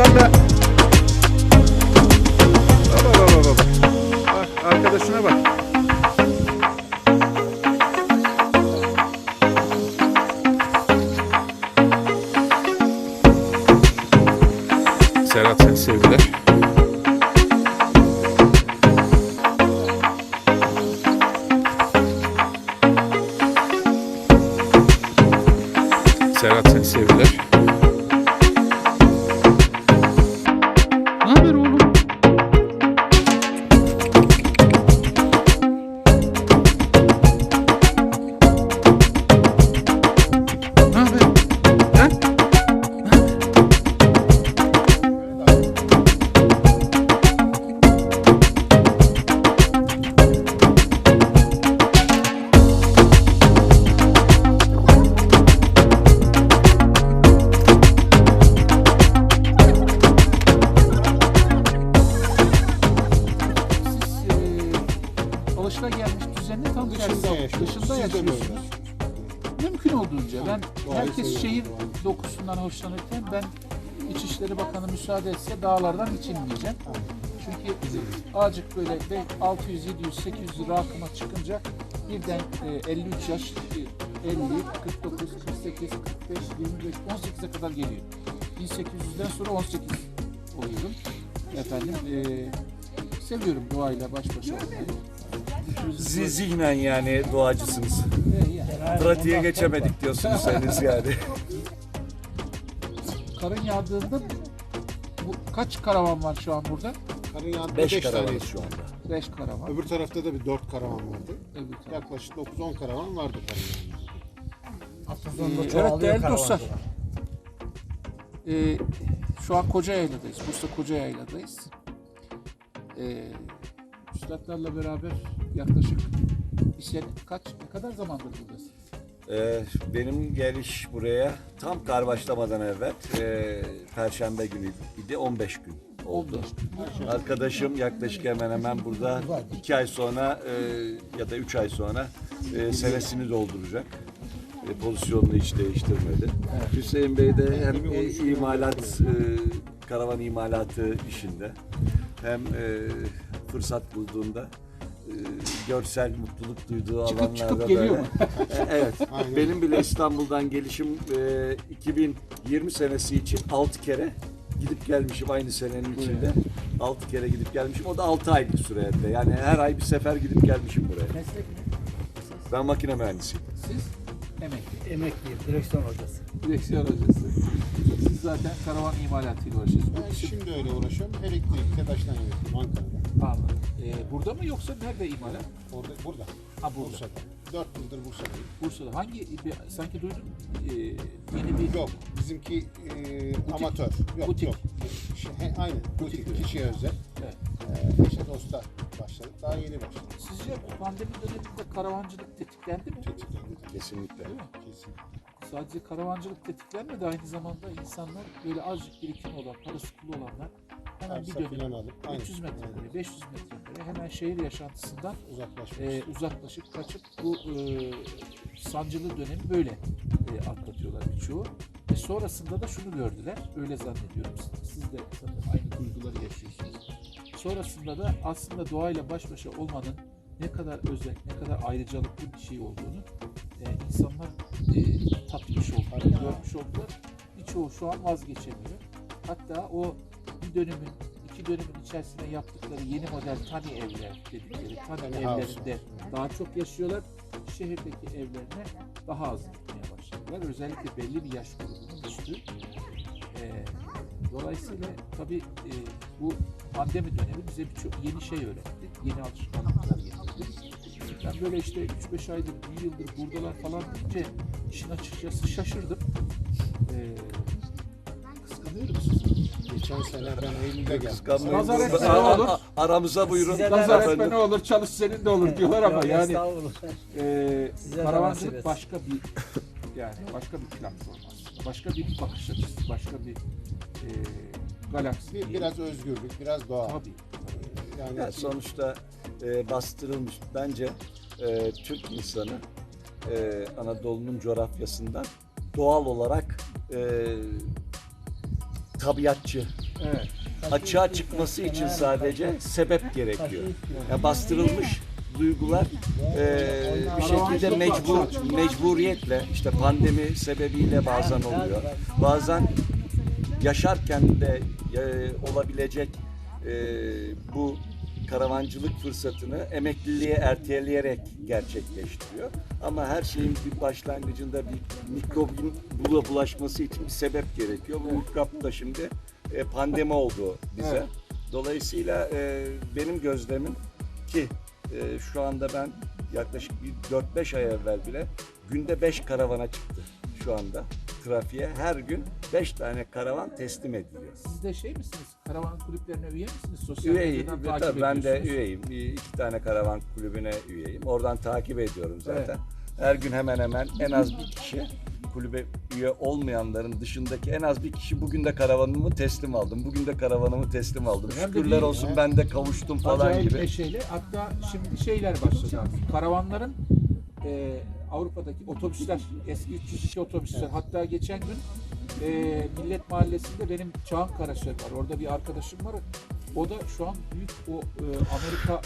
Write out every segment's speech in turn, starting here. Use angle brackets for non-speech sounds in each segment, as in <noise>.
Kuşlarla Bak bak bak bak. Bak arkadaşına bak. Serhat sen sevgiler. Müsaade etse dağlardan hiç inmeyeceğim. Çünkü azıcık böyle be- 600, 700, 800 lira akıma çıkınca birden e, 53 yaş, e, 50, 49, 48, 45, 25, 18'e kadar geliyor. 1800'den sonra 18 oluyorum. Efendim e, seviyorum doğayla baş başa olmayı. Siz zihnen yani doğacısınız. E, yani. Pratiğe geçemedik diyorsunuz henüz yani. Karın yağdığında kaç karavan var şu an burada? Karın yağında 5 5 karavanız şu anda. 5 karavan. Öbür tarafta da bir 4 karavan vardı. Öbür taraf. Yaklaşık 9-10 karavan vardı karın. Ee, evet değerli dostlar. Ee, şu an Kocayayla'dayız. Bursa Kocayayla'dayız. Ee, üstadlarla beraber yaklaşık bir sene kaç ne kadar zamandır buradasın? Ee, benim geliş buraya tam kar başlamadan evvel e, Perşembe günüydü 15 gün oldu. 15 Arkadaşım yaklaşık hemen hemen burada 2 ay sonra e, ya da 3 ay sonra e, senesini dolduracak. E, pozisyonunu hiç değiştirmedi. Hüseyin Bey de hem e, imalat, e, karavan imalatı işinde hem e, fırsat bulduğunda e, görsel mutluluk duyduğu Çıkıp alanlarda çıkıp böyle- geliyor mu? <laughs> evet. Aynen. Benim bile İstanbul'dan gelişim e, 2020 senesi için 6 kere gidip gelmişim aynı senenin içinde. 6 kere gidip gelmişim. O da 6 aylık sürede. Yani her ay bir sefer gidip gelmişim buraya. Meslek ne? Ben makine mühendisiyim. Siz emekli. Emekliyim, direksiyon hocası. Direksiyon hocası. Siz zaten karavan imalatıyla uğraşıyorsunuz. Bu Ben şimdi öyle uğraşıyorum. Elektrikte taştan yapıyorum Ankara'da. Anladım. Ee, burada mı yoksa nerede imalat? Orada, burada. Ha burada. Bursa'da. 4 yıldır Bursa'dayım. Bursa'da. Hangi bir, sanki duydum e, yeni bir Yok, bizimki e, amatör. Yok, Butik. yok. Şey, he, aynen, butik, Butik. kişiye özel. Evet. E, eşe dosta başladık. Daha yeni başladık. Sizce pandemi döneminde karavancılık tetiklendi mi? Tetikledik. Kesinlikle. Değil mi? Kesin. Sadece karavancılık tetiklenmedi aynı zamanda insanlar böyle azıcık birikim olan, parası pulu olanlar hemen bir Arsa alıp aynen, 300 aynen. metrekare, 500 metrekare hemen şehir yaşantısından e, uzaklaşıp kaçıp bu e, sancılı dönemi böyle e, atlatıyorlar birçoğu. Ve sonrasında da şunu gördüler, öyle zannediyorum siz, de sanırım aynı duyguları yaşıyorsunuz. Sonrasında da aslında doğayla baş başa olmanın ne kadar özel, ne kadar ayrıcalıklı bir şey olduğunu e, insanlar e, tatmış oldular, görmüş oldular. Birçoğu şu an vazgeçemiyor. Hatta o bir dönemin, iki dönemin içerisinde yaptıkları yeni model tani evler dedikleri tani evlerinde daha çok yaşıyorlar. Şehirdeki evlerine daha az gitmeye başladılar. Özellikle belli bir yaş grubunun üstü. Ee, dolayısıyla tabii e, bu pandemi dönemi bize birçok yeni şey öğretti. Yeni alışkanlıklar getirdi. Ben böyle işte 3-5 aydır, bir yıldır buradalar falan deyince işin açıkçası şaşırdım. Ee, kıskanıyorum sizi. Geçen sene ben Eylül'de geldim. Nazar etse ne olur? Aramıza buyurun. Size Nazar Efendim. etme ne olur, çalış senin de olur diyorlar ama Yok, yani estağfurullah. e, Size nasip karavancılık etsin. başka bir yani başka bir platform aslında. Başka bir bakış açısı, başka bir e, galaksi. Bir, biraz özgürlük, biraz doğa. Tabii. Yani Ya sonuçta e, bastırılmış bence e, Türk insanı e, Anadolu'nun coğrafyasından doğal olarak e, tabiatçı Evet. Açığa çıkması için sadece sebep gerekiyor. Ya bastırılmış duygular e, bir şekilde mecbur mecburiyetle işte pandemi sebebiyle bazen oluyor. Bazen yaşarken de e, olabilecek e, bu karavancılık fırsatını emekliliğe erteleyerek gerçekleştiriyor. Ama her şeyin bir başlangıcında bir mikrobun bula bulaşması için bir sebep gerekiyor. Bu mikrop da şimdi e, pandemi oldu bize. Dolayısıyla e, benim gözlemim ki e, şu anda ben yaklaşık bir 4-5 ay evvel bile günde 5 karavana çıktı şu anda trafiğe. Her gün 5 tane karavan teslim ediliyor. Siz de şey misiniz? Karavan kulüplerine üye misiniz? Sosyal Üyeyim. medyadan takip tabii ben de ediyorsunuz. üyeyim. Bir, iki tane karavan kulübüne üyeyim. Oradan takip ediyorum zaten. Evet. Her gün hemen hemen en az bir kişi kulübe üye olmayanların dışındaki en az bir kişi bugün de karavanımı teslim aldım. Bugün de karavanımı teslim aldım. Hem de Şükürler bir- olsun ben de kavuştum falan Acayip gibi. neşeyle. Hatta şimdi şeyler başladı artık. Karavanların e, Avrupa'daki otobüsler, eski 302 otobüsler. Hatta geçen gün e, Millet Mahallesi'nde benim Çağan Karaşer var. Orada bir arkadaşım var. O da şu an büyük o e, Amerika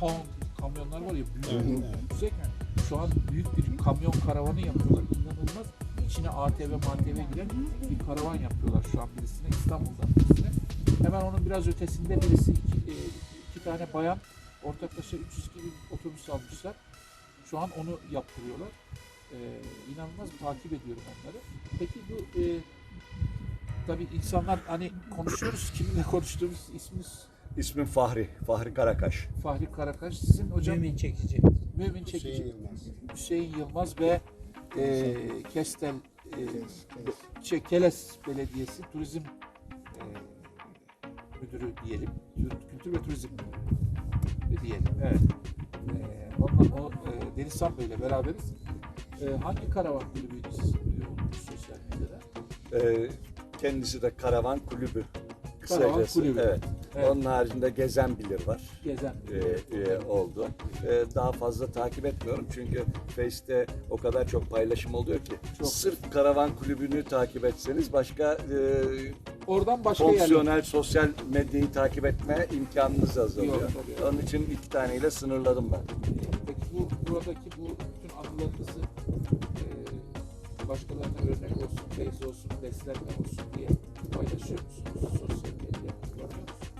pound kamyonlar var ya büyük, yüksek. Şu an büyük bir kamyon karavanı yapıyorlar. İnanılmaz. İçine ATV, MATV giren bir karavan yapıyorlar şu an birisine. İstanbul'dan birisine. Hemen onun biraz ötesinde birisi iki, e, iki tane bayan ortaklaşa 302 bir otobüs almışlar. Şu an onu yaptırıyorlar. Ee, inanılmaz takip ediyorum onları. Peki bu e, tabii insanlar hani konuşuyoruz kiminle konuştuğumuz isminiz İsmim Fahri. Fahri Karakaş. Fahri Karakaş. Sizin hocam Mümin çekici. Mümin Çekici. Hüseyin Yılmaz. Hüseyin Yılmaz ve e, Kestel e, şey, Keles Belediyesi Turizm e, Müdürü diyelim. Tür- Kültür ve Turizm Müdürü diyelim. Evet. E, onunla, o, e, Deniz Bey ile beraberiz. E, hangi karavan oldunuz sosyal medyada? Ee, kendisi de Karavan Kulübü. Karavan Kısacası. Kulübü. Evet. Evet. Onun haricinde Gezen Bilir var. Gezen. e, üye oldu. E, daha fazla takip etmiyorum çünkü Face'te o kadar çok paylaşım oluyor ki. Çok. Sırf karavan kulübünü takip etseniz başka e, Oradan başka fonksiyonel sosyal medyayı takip etme imkanınız azalıyor. Yok, tabii. Onun için iki taneyle sınırladım ben. Peki bu buradaki bu bütün anılarınızı e, başkalarına örnek olsun, teyze olsun, beslenme olsun diye paylaşıyor musunuz sosyal medya? kullanıyor musunuz?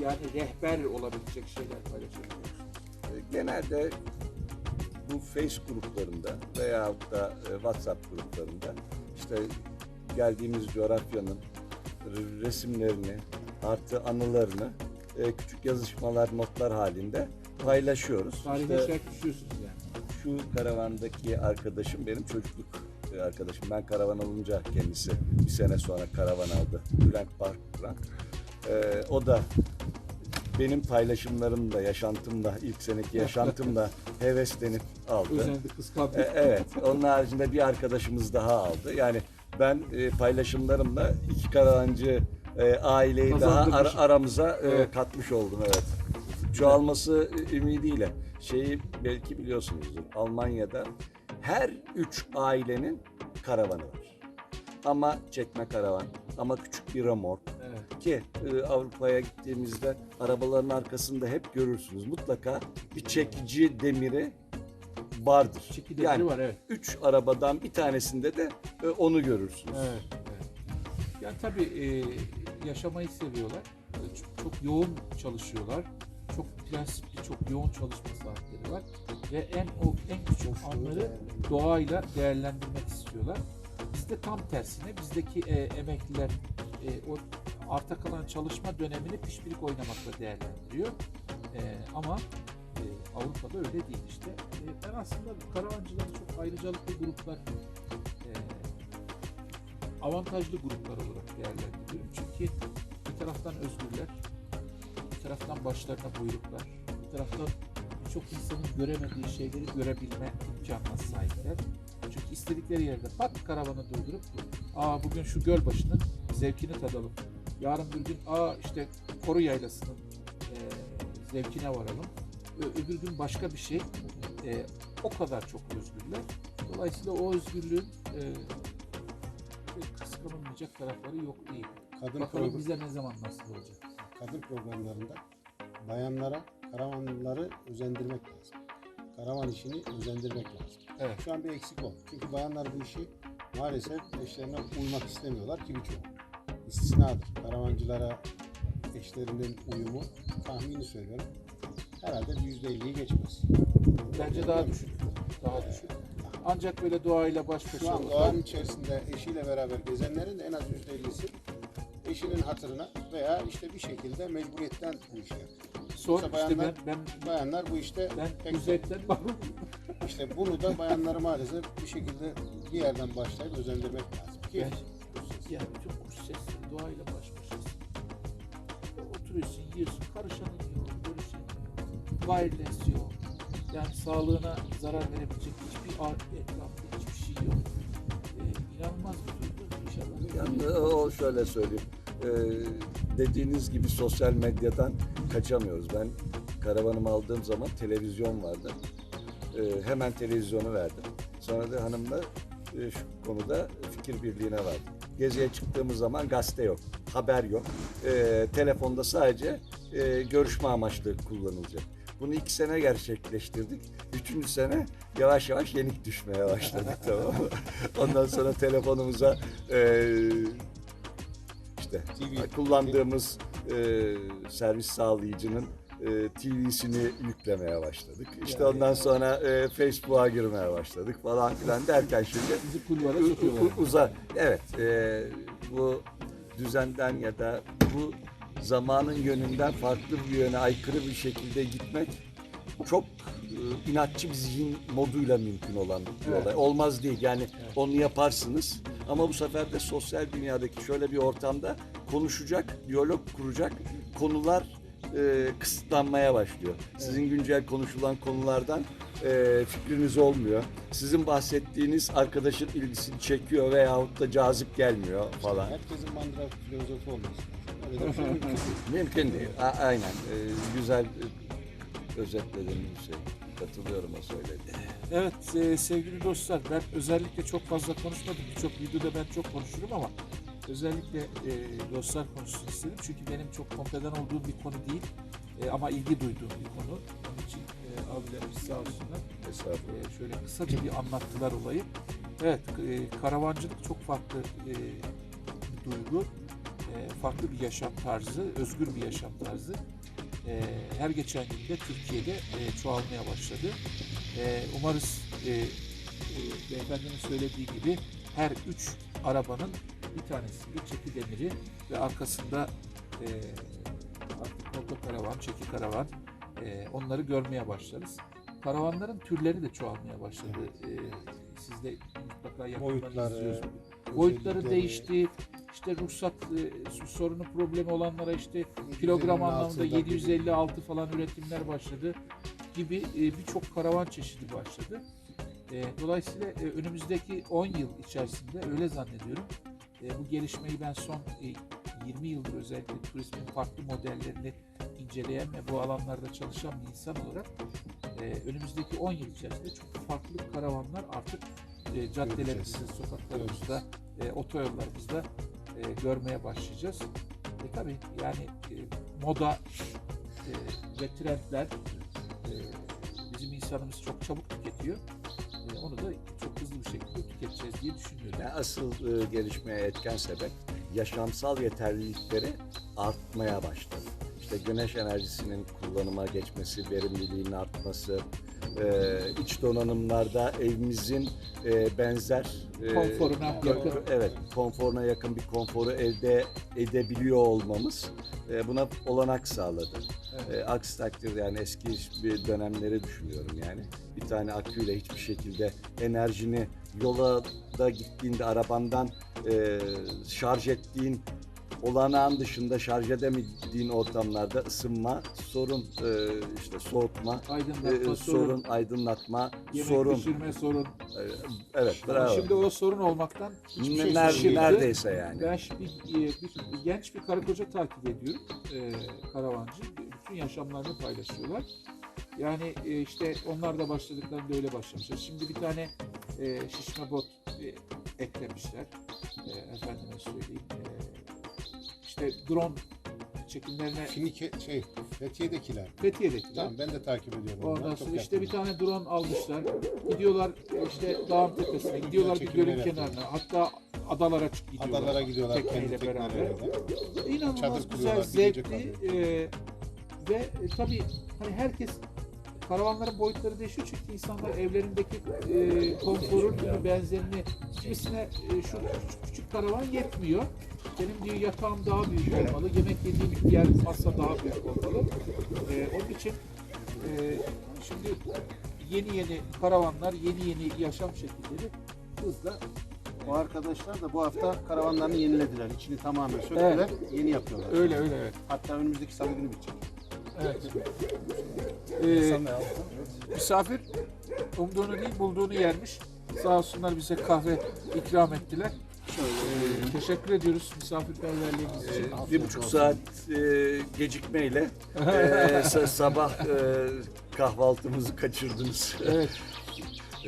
E, yani rehber olabilecek şeyler paylaşabiliyor musunuz? E, Genelde bu Face gruplarında veyahut da e, WhatsApp gruplarında işte geldiğimiz coğrafyanın resimlerini artı anılarını e, küçük yazışmalar, notlar halinde paylaşıyoruz. Tarihe İşte düşüyorsunuz yani. şu karavandaki arkadaşım benim çocukluk e, arkadaşım. Ben karavan alınca kendisi bir sene sonra karavan aldı. Bülent Park'la. E, o da benim paylaşımlarımla, yaşantımla, ilk seneki yaşantımla <laughs> heveslenip aldı. Özendi, kıskandı. E, evet. Onun haricinde bir arkadaşımız daha aldı. Yani ben e, paylaşımlarımla iki karavancı e, aileyi daha ar- aramıza e, Evet. katmış oldum. Evet. Çoğalması e, ümidiyle. Şeyi belki biliyorsunuzdur. Almanya'da her üç ailenin karavanı var. Ama çekme karavan, ama küçük bir remork, Evet. ki e, Avrupa'ya gittiğimizde arabaların arkasında hep görürsünüz. Mutlaka bir çekici demiri vardır. Çekirdekleri yani var evet. üç arabadan bir tanesinde de e, onu görürsünüz. Evet. evet. Yani tabii e, yaşamayı seviyorlar. E, Çok, çok yoğun çalışıyorlar. Çok prensipli, çok yoğun çalışma saatleri var. Ve en o en küçük anları doğayla değerlendirmek istiyorlar. Bizde tam tersine bizdeki e, emekliler e, o arta kalan çalışma dönemini pişpirik oynamakla değerlendiriyor. E, ama e, Avrupa'da öyle değil işte. E, ben aslında bu karavancıları çok ayrıcalıklı gruplar e, avantajlı gruplar olarak değerlendiriyorum. Çünkü bir taraftan özgürler, bir taraftan başlarına buyruklar, bir taraftan birçok insanın göremediği şeyleri görebilme imkanına sahipler. Çünkü istedikleri yerde pat karavanı durdurup aa bugün şu göl başının zevkini tadalım. Yarın bir gün aa işte Koru Yaylası'nın e, zevkine varalım. Ö- öbür gün başka bir şey. E, o kadar çok özgürler. Dolayısıyla o özgürlüğün e, kıskançlık çıkamayacak tarafları yok değil. Kadın, Bakalım pro- bize ne zaman nasıl olacak. kadın programlarında bayanlara karavanları özendirmek lazım. Karavan işini özendirmek lazım. Evet. Şu an bir eksik o. Çünkü bayanlar bu işi maalesef eşlerine uymak istemiyorlar ki birçok. İstisnadır. Karavancılara eşlerinin uyumu tahmini söylüyorum. Herhalde bir yüzde elliyi geçmez. Bence daha düşük. Daha düşük. Ancak böyle doğayla baş Şu başa an olan- doğanın içerisinde eşiyle beraber gezenlerin de en az yüzde ellisi eşinin hatırına veya işte bir şekilde mecburiyetten bu yapıyor. Sor Yoksa işte ben bayanlar- ben Bayanlar bu işte ben pek- üzetten <laughs> mahrum. işte bunu da bayanları maalesef bir şekilde bir yerden başlayıp özendirmek lazım ki Ya bütün kuş sesleri doğayla baş başasın. Oturuyorsun, yiyorsun, karışanın yok, görüşen yok. Wireless yok. Yani sağlığına zarar verebilecek hiçbir etrafta hiçbir şey yok. Ee, inanılmaz bir duygu inşallah. Yani o şöyle söyleyeyim. Ee, dediğiniz gibi sosyal medyadan kaçamıyoruz. Ben karavanımı aldığım zaman televizyon vardı. Ee, hemen televizyonu verdim. Sonra da hanımla e, şu konuda fikir birliğine vardım. Geziye çıktığımız zaman gazete yok, haber yok. Ee, telefonda sadece e, görüşme amaçlı kullanılacak. Bunu iki sene gerçekleştirdik. Üçüncü sene yavaş yavaş yenik düşmeye başladık <laughs> tamam mı? Ondan sonra telefonumuza e, işte TV. kullandığımız e, servis sağlayıcının e, TV'sini yüklemeye başladık. İşte Yani- ondan sonra e, Facebook'a girmeye başladık falan filan derken şimdi Bizi kulvara sokuyorlar. uza evet e, bu düzenden ya da bu zamanın yönünden farklı bir yöne aykırı bir şekilde gitmek çok e, inatçı bir zihin moduyla mümkün olan bir olay. Olmaz değil yani onu yaparsınız ama bu sefer de sosyal dünyadaki şöyle bir ortamda konuşacak, diyalog kuracak konular e, kısıtlanmaya başlıyor. Sizin güncel konuşulan konulardan e, fikriniz olmuyor. Sizin bahsettiğiniz arkadaşın ilgisini çekiyor veyahut da cazip gelmiyor falan. herkesin mandıra filozofu olması. Öyle de bir şey mümkün değil. A- aynen. E, güzel e, özetledin Hüseyin. Katılıyorum o söylediğine. Evet e, sevgili dostlar ben özellikle çok fazla konuşmadım. Birçok videoda ben çok konuşurum ama özellikle e, dostlar konuşsun istedim. Çünkü benim çok kompeten olduğum bir konu değil E, ama ilgi duyduğum bir konu. Onun için e, abilerimiz sağ olsunlar. Estağfurullah. E, şöyle kısaca bir anlattılar olayı. Evet e, karavancılık çok farklı e, bir duygu. E, farklı bir yaşam tarzı, özgür bir yaşam tarzı. E, her geçen günde Türkiye'de e, çoğalmaya başladı. Umarız beyefendinin söylediği gibi her üç arabanın bir tanesinde çeki demiri ve arkasında artık motokaravan, çeki karavan onları görmeye başlarız. Karavanların türleri de çoğalmaya başladı. Siz de mutlaka yakından Boyutları, izliyorsunuz. Boyutları değişti. İşte ruhsat e, sorunu problemi olanlara işte kilogram 750'nin anlamında altında 756 falan üretimler başladı gibi e, birçok karavan çeşidi başladı. E, Dolayısıyla e, önümüzdeki 10 yıl içerisinde öyle zannediyorum. e, Bu gelişmeyi ben son e, 20 yıldır özellikle turizmin farklı modellerini inceleyen ve bu alanlarda çalışan bir insan olarak e, önümüzdeki 10 yıl içerisinde çok farklı karavanlar artık e, caddelerimizde, sokaklarımızda, e, otoyollarımızda e, görmeye başlayacağız. E tabii yani e, moda e, ve trendler e, bizim insanımız çok çabuk tüketiyor. E, onu da çok hızlı bir şekilde tüketeceğiz diye düşünüyorum. Yani asıl e, gelişmeye etken sebep yaşamsal yeterlilikleri artmaya başladı. İşte güneş enerjisinin kullanıma geçmesi, verimliliğin artması, e, iç donanımlarda evimizin e, benzer e, Konforuna ko- yakın. Evet, konforuna yakın bir konforu elde edebiliyor olmamız e, buna olanak sağladı. Evet. E, aksi takdirde yani eski bir dönemleri düşünüyorum yani. Bir tane aküyle hiçbir şekilde enerjini yola da gittiğinde arabandan e, şarj ettiğin olanağın dışında şarj edemediğin ortamlarda ısınma, sorun e, işte soğutma, Aydınlatma e, sorun, sorun, aydınlatma, yemek sorun. pişirme sorun. E, evet, bravo. Şimdi o sorun olmaktan hiçbir şey Ner- neredeyse yani. Ben şimdi bir, bir, genç bir karı koca takip ediyorum. Ee, karavancı. Bütün yaşamlarını paylaşıyorlar. Yani e, işte onlar da başladıklarında öyle başlamışlar. Şimdi bir tane e, şişme bot e, eklemişler. e, efendime söyleyeyim e, işte drone çekimlerine Şimdi ke- şey Fethiye'dekiler. Fethiye'dekiler. Tamam ben de takip ediyorum. Ondan sonra işte bir tane drone almışlar. Gidiyorlar işte dağın tepesine, gidiyorlar bir çekimler gölün yapıyorlar. kenarına. Hatta adalara çık gidiyorlar. Adalara gidiyorlar kendi tekneyle beraber. teknelerinde. İnanılmaz Çadır güzel, kuruyorlar, gidecek zevkli e, ve e, tabii hani herkes karavanların boyutları değişiyor çünkü insanlar evlerindeki e, konforun benzerini kimisine e, şu küçük küçük karavan yetmiyor. Benim diyor yatağım daha büyük olmalı, yemek yediğim yer masa daha büyük olmalı. E, onun için e, şimdi yeni yeni karavanlar, yeni yeni yaşam şekilleri hızla O arkadaşlar da bu hafta karavanlarını yenilediler. İçini tamamen söktüler. Yeni yapıyorlar. öyle öyle evet. Hatta önümüzdeki salı günü bitecek. Evet. Ee, misafir umduğunu değil bulduğunu yermiş. Sağ olsunlar bize kahve ikram ettiler. Ee, teşekkür ediyoruz misafirperverliğiniz için. Ee, bir buçuk saat e, gecikmeyle e, <laughs> sa- sabah e, kahvaltımızı kaçırdınız. Evet. <laughs>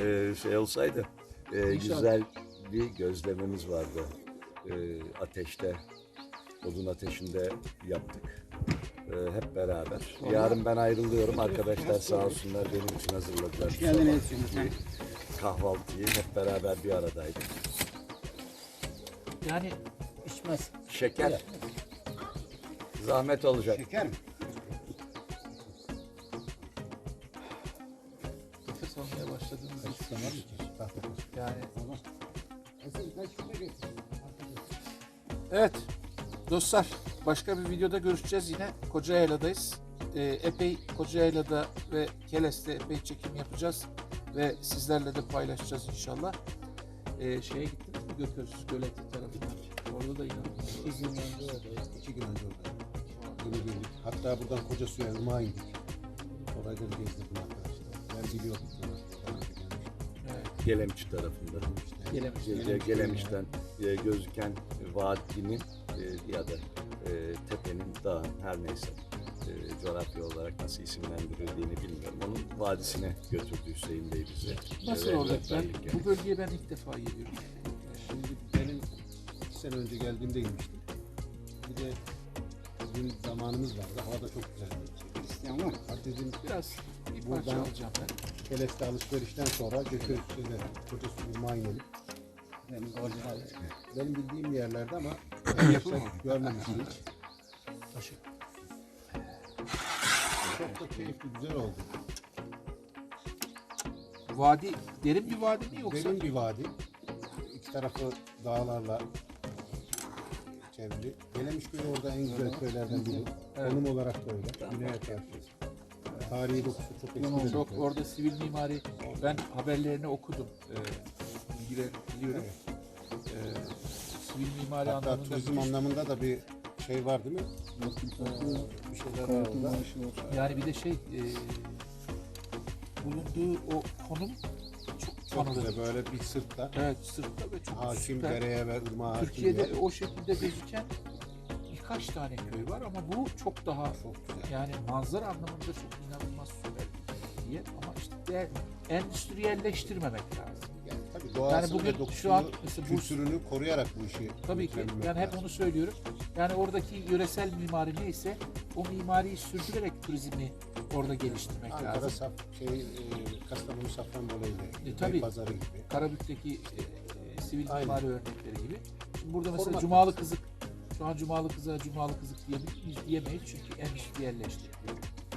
E, şey olsaydı e, İnşallah. güzel bir gözlememiz vardı. E, ateşte, odun ateşinde yaptık. E, hep beraber. Yarın ben ayrılıyorum. Arkadaşlar sağ olsunlar benim için hazırladılar. Sabah Kahvaltıyı hep beraber bir aradaydık. Yani İçmez. Şeker. Zahmet olacak. Şeker mi? nefes almaya yani. Evet dostlar başka bir videoda görüşeceğiz yine Kocaeli'dayız. Ee, epey Kocaeli'de ve Keles'te epey çekim yapacağız ve sizlerle de paylaşacağız inşallah. Ee, şeye mi Gököz Göleti tarafına? Orada da inanılmaz. İki gün önce oradayız. İki gün önce oradayız. Yeni geldik. Hatta buradan Koca Suya Irmağa indik. Orayı da bir gezdirdim arkadaşlar. Ben biliyordum. Evet, Gelemiş tarafında. gelemiş. Ge- Gelemiş'ten e, gözüken vadinin e, ya da e, tepenin, dağın her neyse e, coğrafya olarak nasıl isimlendirildiğini bilmiyorum. Onun vadisine götürdü Hüseyin Bey bizi. Nasıl Ve olacak ben? rehberlik yani. Bu bölgeye ben ilk defa geliyorum. Şimdi benim iki sene önce geldiğimde inmiştim. Bir de bizim zamanımız vardı. Hava da çok güzeldi. İsteyen var. Dedim Biraz bir parça Buradan- alacağım ben. Keles'te alışverişten sonra Gökörüz'de Koca Su Irmağa inelim. Benim bildiğim yerlerde ama <coughs> arkadaşlar görmemiştim hiç. Çok da keyifli, güzel oldu. Vadi, derin bir vadi mi yoksa? Derin bir vadi. Tarafı dağlarla çevrili. Gelemiş köyü orada en güzel köylerden biri. Evet. Konum olarak da öyle. Güney'e karşı. Tarihi dokusu çok eski. Çok köy. orada sivil mimari ben haberlerini okudum. Ee, bilgiler biliyorum. Ee, sivil mimari Hatta anlamında turizm anlamında da bir şey var değil mi? Ee, Bir şeyler var orada. yani bir de şey e, bulunduğu o konum çok güzel böyle bir sırtta. Evet sırtta ve çok Hakim süper. dereye ve ırmağa hakim Türkiye'de bir yer. o şekilde gözüken birkaç tane köy var ama bu çok daha Çok güzel. yani manzara anlamında çok inanılmaz süper bir yer ama işte de endüstriyelleştirmemek lazım. Yani tabii doğasını bugün ve dokusunu, şu an mesela bu- kültürünü koruyarak bu işi Tabii ki götürebilmek ben hep lazım. onu söylüyorum. Yani oradaki yöresel mimari neyse o mimariyi sürdürerek turizmi orada geliştirmek Ankara lazım. saf, şey, e, Kastamonu Safranbolu ile E, tabii. Pazarı gibi. Karabük'teki e, e, sivil Aynen. mimari örnekleri gibi. Şimdi burada mesela Cumalı lazım. Kızık şu an Cumalı Kızık'a Cumalı Kızık? Diyemeyiz çünkü endüstriyelleşti.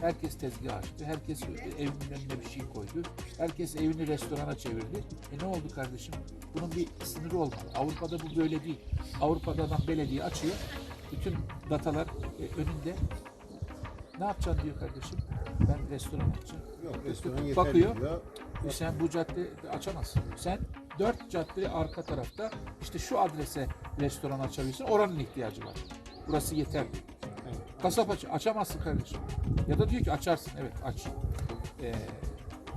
Herkes tezgah açtı. Herkes evinin önüne bir şey koydu. Herkes evini restorana çevirdi. E ne oldu kardeşim? Bunun bir sınırı olmalı. Avrupa'da bu böyle değil. Avrupa'da adam belediye açıyor. Bütün datalar e, önünde. Ne yapacaksın diyor kardeşim. Ben restoran açacağım. Yok restoran yeterli Bakıyor. diyor. E Sen bu cadde açamazsın. Sen dört cadde arka tarafta işte şu adrese restoran açabilirsin. Oranın ihtiyacı var. Burası yeter. diyor. Evet. Kasap aç açamazsın kardeşim. Ya da diyor ki açarsın. Evet aç. Ee,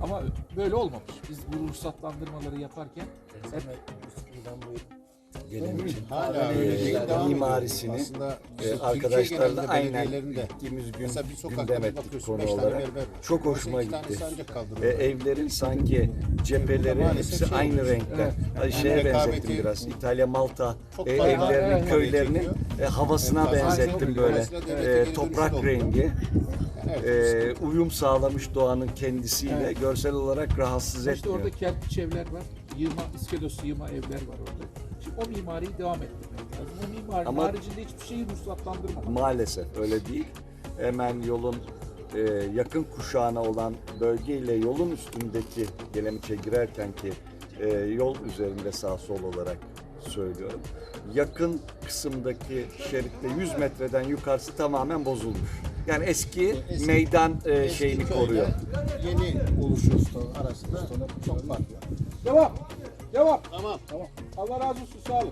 ama böyle olmamış. Biz bu ruhsatlandırmaları yaparken hep Gelin için. Hala Ee, öyle değil. Devam mimarisini Aslında e, arkadaşlarla aynen gittiğimiz gün Mesela bir gündem ettik konu olarak. Çok hoşuma gitti. E, evlerin sanki cepheleri hepsi şey aynı renkte. Ay, Yani şeye benzettim biraz. İtalya, Malta e, evlerinin, evet, köylerinin e, havasına Evet, benzettim böyle. E, toprak rengi Evet, e, uyum sağlamış doğanın kendisiyle. Evet. Görsel olarak rahatsız İşte etmiyor. orada kerpiç evler var. Yığma, iskelos yığma evler var orada. O mimariyi devam ettirmek lazım. O mimarinin Ama- haricinde hiçbir şeyi ruhsatlandırmamak. Maalesef öyle değil. Hemen yolun e, yakın kuşağına olan bölge ile yolun üstündeki Gelemiç'e girerken ki e, yol üzerinde sağ sol olarak söylüyorum. Yakın kısımdaki şeritte 100 metreden yukarısı tamamen bozulmuş. Yani eski, Eski- meydan e, Eski şeyini koruyor. Yeni oluşu arasında çok fark var. Devam. Devam. Tamam. Allah razı olsun. Sağ olun.